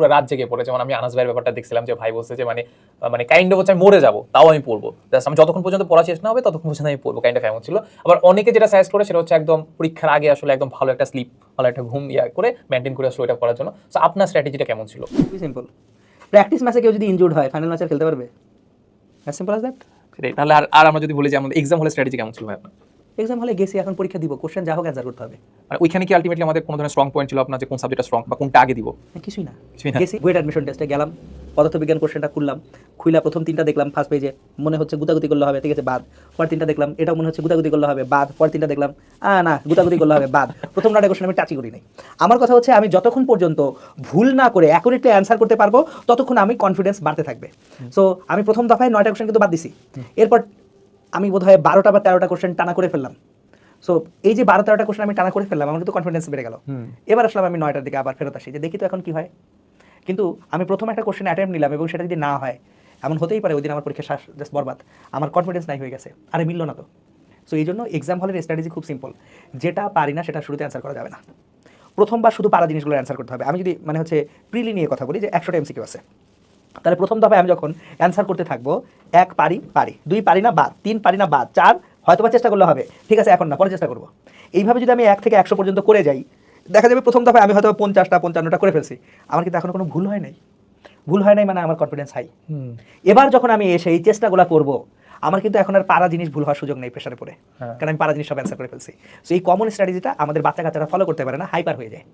পুরো রাত জেগে পড়ে যেমন আমি আনাস ভাইয়ের ব্যাপারটা দেখছিলাম যে ভাই বলছে যে মানে মানে কাইন্ড অফ হচ্ছে আমি মরে যাব তাও আমি পড়ব। Just আমি যতক্ষণ পর্যন্ত পড়া শেষ না হবে ততক্ষণ পর্যন্ত আমি পড়ব কাইন্ড অফ এমন ছিল। আবার অনেকে যেটা সাজেস্ট করে সেটা হচ্ছে একদম পরীক্ষার আগে আসলে একদম ভালো একটা স্লিপ ভালো একটা ঘুম ইয়া করে মেনটেন করে আসলে ওইটা করার জন্য। তো আপনার স্ট্র্যাটেজিটা কেমন ছিল? খুবই সিম্পল প্র্যাকটিস ম্যাচে কেউ যদি ইনজুর্ড হয় ফাইনাল ম্যাচে খেলতে পারবে? অ্যাজ সিম্পল অ্যাজ দ্যাট তাহলে আর আর আমরা যদি বলি যে আমাদের এক্সাম হলে স্ট্র্যাটেজি কেমন ছিল ভাই আপনার? এক্সাম হলে গেছি এখন পরীক্ষা দিব কোশ্চেন যা হোক অ্যান্সার করতে হবে। মানে ওইখানে কি আলটিমেটলি আমাদের কোনো ধরনের স্ট্রং পয়েন্ট ছিল আপনার যে কোন সাবজেক্টটা স্ট্রং বা কোনটা আগে দিব? কিছুই না। কিছুই না। গেছি বুয়েট অ্যাডমিশন টেস্টে গেলাম পদার্থবিজ্ঞান কোশ্চেনটা খুললাম খুইলা প্রথম তিনটা দেখলাম ফার্স্ট পেজে মনে হচ্ছে গুতাগুতি করলে হবে ঠিক আছে বাদ। পর তিনটা দেখলাম এটা মনে হচ্ছে গুতাগুতি করলে হবে বাদ। পর তিনটা দেখলাম আ না গুতাগুতি করলে হবে বাদ। প্রথম নটা কোশ্চেন আমি টাচই করি নাই। আমার কথা হচ্ছে আমি যতক্ষণ পর্যন্ত ভুল না করে অ্যাকুরেটলি অ্যান্সার করতে পারব ততক্ষণ আমি কনফিডেন্স বাড়তে থাকবে। সো আমি প্রথম দফায় নয়টা কোশ্চেন কিন্তু বাদ দিছি। এরপর আমি বোধহয় বারোটা বা তেরোটা কোশ্চেন টানা করে ফেললাম। সো এই যে বারো তেরোটা কোশ্চেন আমি টানা করে ফেললাম আমার কিন্তু কনফিডেন্স বেড়ে গেল। এবার আসলাম আমি নয়টার দিকে আবার ফেরত আসি। যে দেখি তো এখন কি হয়। কিন্তু আমি প্রথম একটা কোশ্চেন অ্যাটেম্প নিলাম এবং সেটা যদি না হয় এমন হতেই পারে ওই দিন আমার পরীক্ষা শ্বাস জাস্ট বরবাদ। আমার কনফিডেন্স নাই হয়ে গেছে। আরে মিললো না তো। সো এই জন্য এক্সাম হলের স্ট্র্যাটেজি খুব সিম্পল যেটা পারি না সেটা শুরুতে অ্যান্সার করা যাবে না। প্রথমবার শুধু পারা জিনিসগুলো অ্যান্সার করতে হবে। আমি যদি মানে হচ্ছে প্রিলি নিয়ে কথা বলি যে একশোটা এমসিকিউ আছে। তাহলে প্রথম দফায় আমি যখন অ্যান্সার করতে থাকব এক পারি পারি দুই পারি না বাদ তিন পারি না বাদ চার হয়তো বা চেষ্টা করলে হবে। ঠিক আছে এখন না পরে চেষ্টা করব। এইভাবে যদি আমি এক থেকে একশো পর্যন্ত করে যাই দেখা যাবে প্রথম দফায় আমি হয়তো পঞ্চাশটা পঞ্চান্নটা করে ফেলছি। আমার কিন্তু এখনও কোনো ভুল হয় নাই। ভুল হয় নাই মানে আমার কনফিডেন্স হাই এবার যখন আমি এসে এই চেষ্টাগুলো করব আমার কিন্তু এখন আর পারা জিনিস ভুল হওয়ার সুযোগ নেই প্রেশারে পড়ে। হ্যাঁ। কারণ আমি পারা জিনিস সব অ্যান্সার করে ফেলছি। সো এই কমন স্ট্র্যাটেজিটা আমাদের বাচ্চা কাচ্চারা ফলো করতে পারে না হাইপার হয়ে যায়।